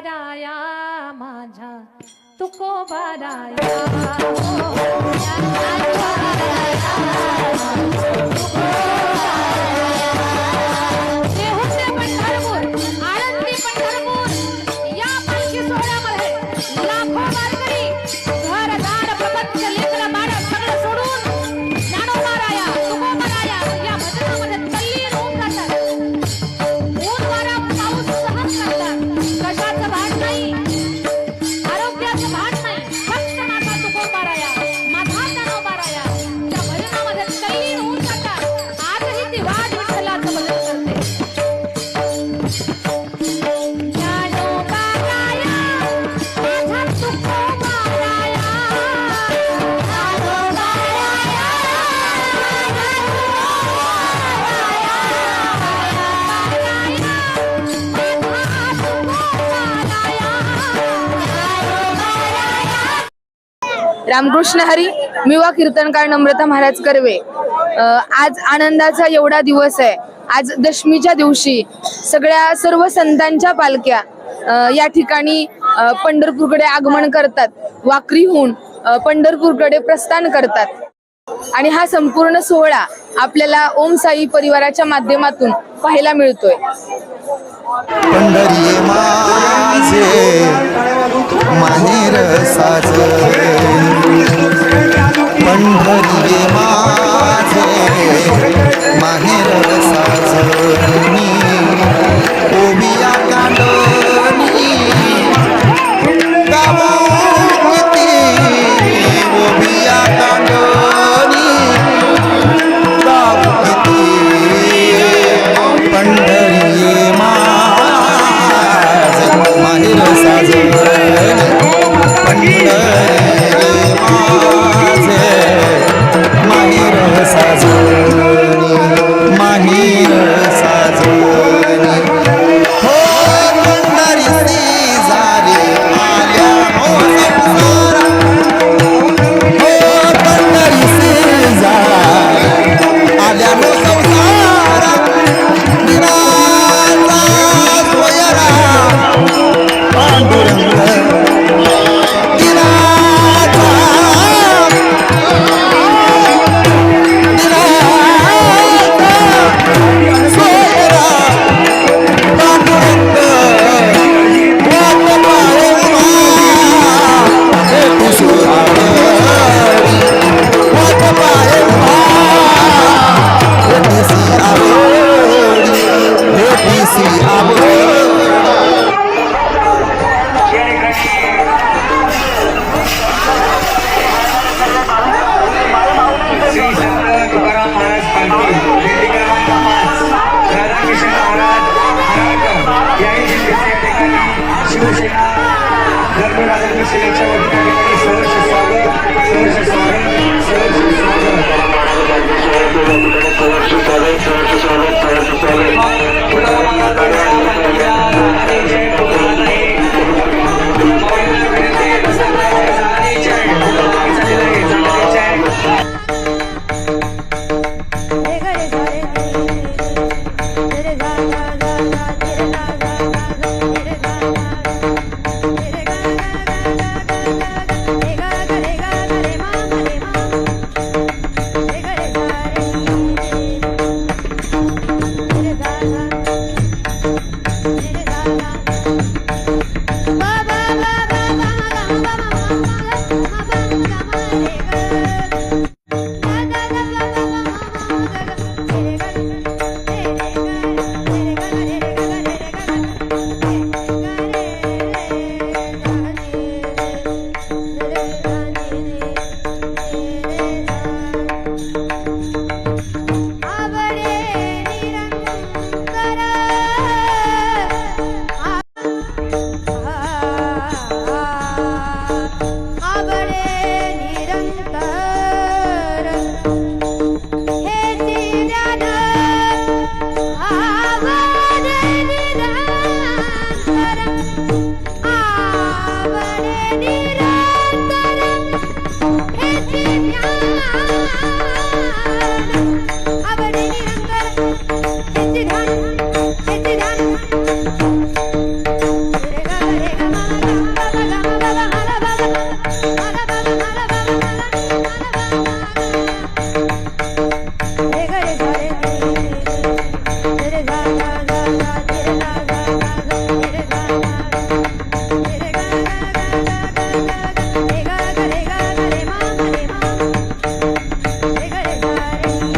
बाराया माझा तुको बाराया. हो, या रामकृष्ण हरी मी वा कीर्तनकार नम्रता महाराज कर्वे. आज आनंदाचा एवढा दिवस आहे. आज दशमीच्या दिवशी सगळ्या सर्व संतांच्या पालख्या या ठिकाणी पंढरपूरकडे आगमन करतात. वाकरीहून पंढरपूरकडे प्रस्थान करतात. आणि हा संपूर्ण सोहळा आपल्याला ओम साई परिवाराच्या माध्यमातून पाहायला मिळतोय. पंढरी माझे माहेर साजे पंढरी माझे माहेर साजनी ओबिया कांडनी गावोती ओबिया कांडनी गावोती पंढरी माझे माहेर साजनी Oh.